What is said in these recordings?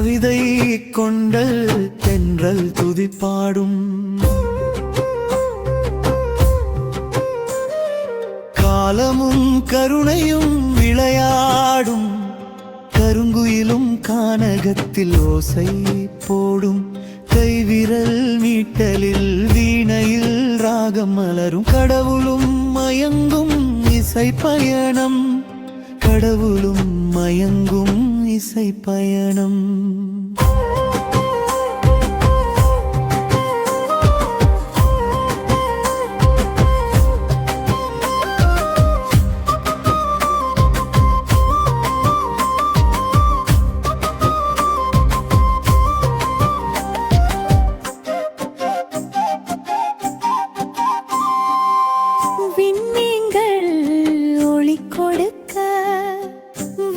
கவிதை கொண்டல் தென்றல் துதிப்பாடும். காலமும் கருணையும் விளையாடும். கருங்குயிலும் கானகத்தில் ஓசை போடும். கைவிரல் மீட்டலில் வீணையில் ராகம் மலரும். கடவுளும் மயங்கும் இசை பயணம் கடவுளும் மயங்கும் இசை பயணம்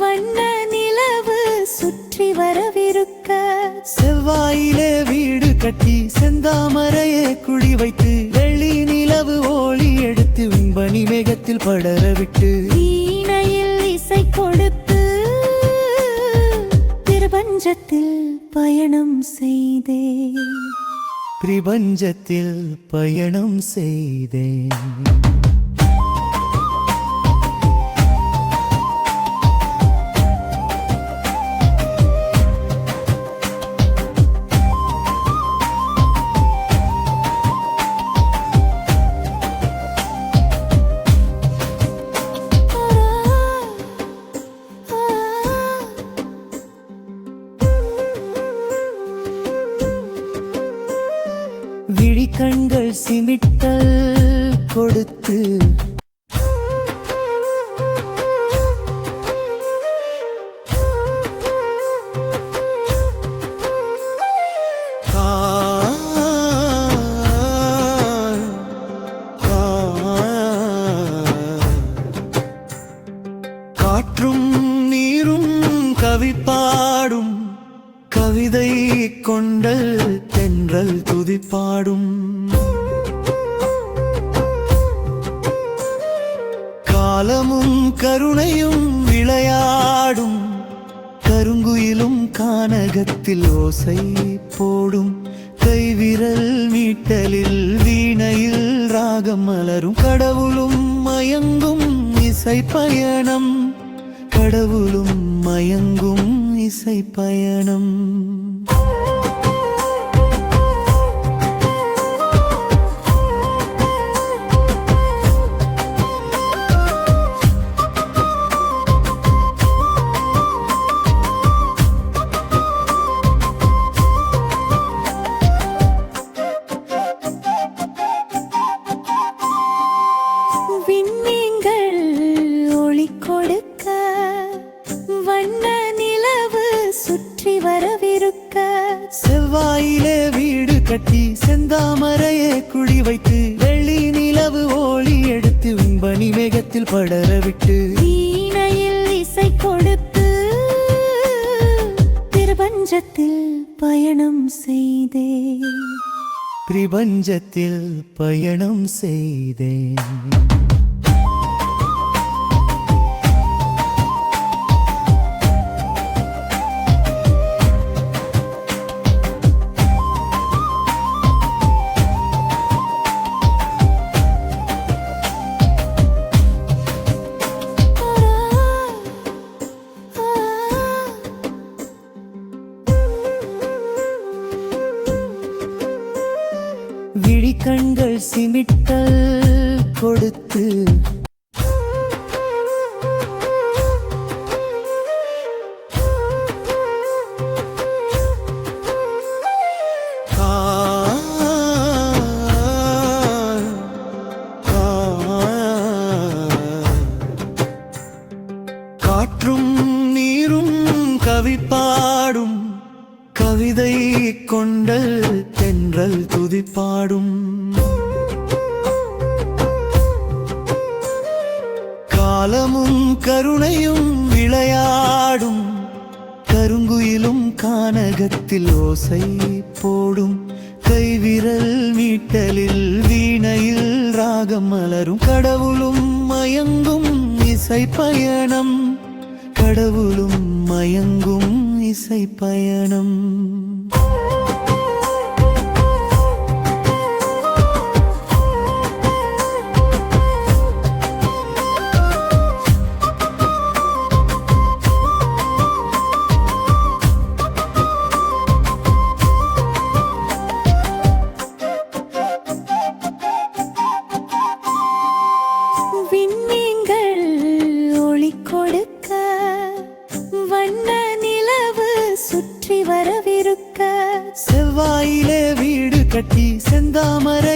வண்ண நிலவு சுற்றி வரவிருக்க. செவ்வாயிலே வீடு கட்டி செந்தாமரையே குடி வைத்து வெள்ளி நிலவு ஓளி எடுத்து விண்பனி மேகத்தில் படர விட்டு வீணையில் இசை கொடுத்து பிரபஞ்சத்தில் பயணம் செய்தே பிரபஞ்சத்தில் பயணம் செய்தேன். சிமிட்டல் கொடுத்து. காற்றும் நீரும் கவிப்பாடும் கவிதை கொண்டல் தென்றல் துதிப்பாடும். காலமும் கருணையும் விளையாடும். கருங்குயிலும் கானகத்தில் ஓசை போடும். கைவிரல் மீட்டலில் வீணையில் ராகம் மலரும். கடவுளும் மயங்கும் இசை பயணம் கடவுளும் மயங்கும் இசை பயணம் கொடுக்க வண்ண நிலவு சுற்றி வரவிருக்க. செவ்வாயிலே வீடு கட்டி செந்தாமரையே குடி வைத்து வெள்ளி நிலவு ஓளி எடுத்து விண்பனி மேகத்தில் படர விட்டு வீணையில் இசை கொடுத்து பிரபஞ்சத்தில் பயணம் செய்தே பிரபஞ்சத்தில் பயணம் செய்தேன். சிமிட்டல் கொடுத்து. காற்றும் நீரும் கவிப்பாடும். கவிதை கொண்டல் தென்றல் துதிப்பாடும். காலமும் கருணையும் விளையாடும். கருங்குயிலும் கானகத்தில் ஓசை போடும். கைவிரல் மீட்டலில் வீணையில் ராகம் மலரும். கடவுளும் மயங்கும் இசை பயணம். கடவுளும் மயங்கும் இசை பயணம். கட்டி செந்தாமரை